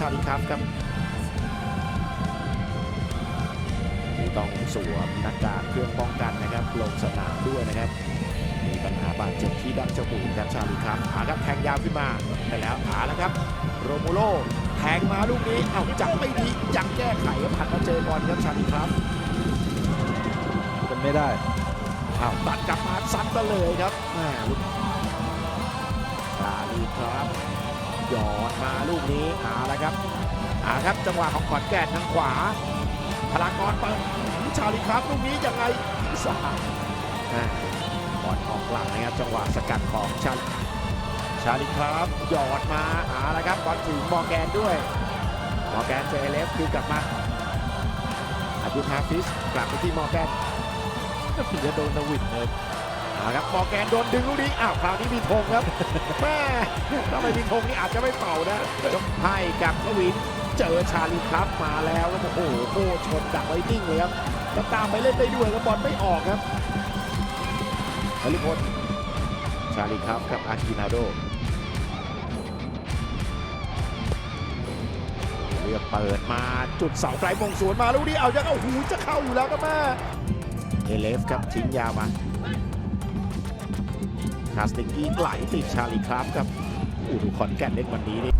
ชาลิครับครับนี่ต้องสวมหน้ากากเครื่องป้องกันนะครับลงสนามด้วยนะครับ มีปัญหาบาดเจ็บที่ดั้งจมูกครับชาลิครับหาครับแทงยาวขึ้นมาไปแล้วหาแล้วครับ โรโมโลแทงมาลูกนี้เอ้าจังไม่ดียังแก้ไขครับผัดมาเจอบอลครับชาลิครับเป็นไม่ได้อ้าวตัดกลับมาซัดก็เลยครับแหม่ หยอดมาลูกนี้หาแล้วครับหาครับจังหวะของขอนแก่นทางขวา พลากรเปิดชาลีครับลูกนี้ยังไงสาบอลออกหลังนะครับจังหวะสกัดของชาลชาลีครับหยอดมาหาแล้วครับบอลถึงมอแกนด้วยมอแกนเจเลฟคือกลับมาอายุฮาฟิสกลับไปที่มอแกนก็ถึงจะโดนนวินเลย เอาละครับมอร์แกนโดนดึงลูกนี้อ้าวคราวนี้มีธงครับแม่ถ้าไม่มีธงนี่อาจจะไม่เป่านะยกให้กับทวินเจอชาลีครับมาแล้วครับโอ้โหโคชนดักไว้นิ่งเลยครับแล้วตามไปเล่นได้ด้วยแล้วบอลไม่ออกครับฮลิพลชาลีครับกับอากินาโดเลือกเปิดมาจุดเสาไกลมงสวนมาลูกนี้เอายังเอาหูจะเข้าอยู่แล้วครับแม่เอเลฟครับทิ้งยาวมา คาสติงกี้ไหลติดชาลีครับครับอู้ดูขอนแก่นเล่นวันนี้นี่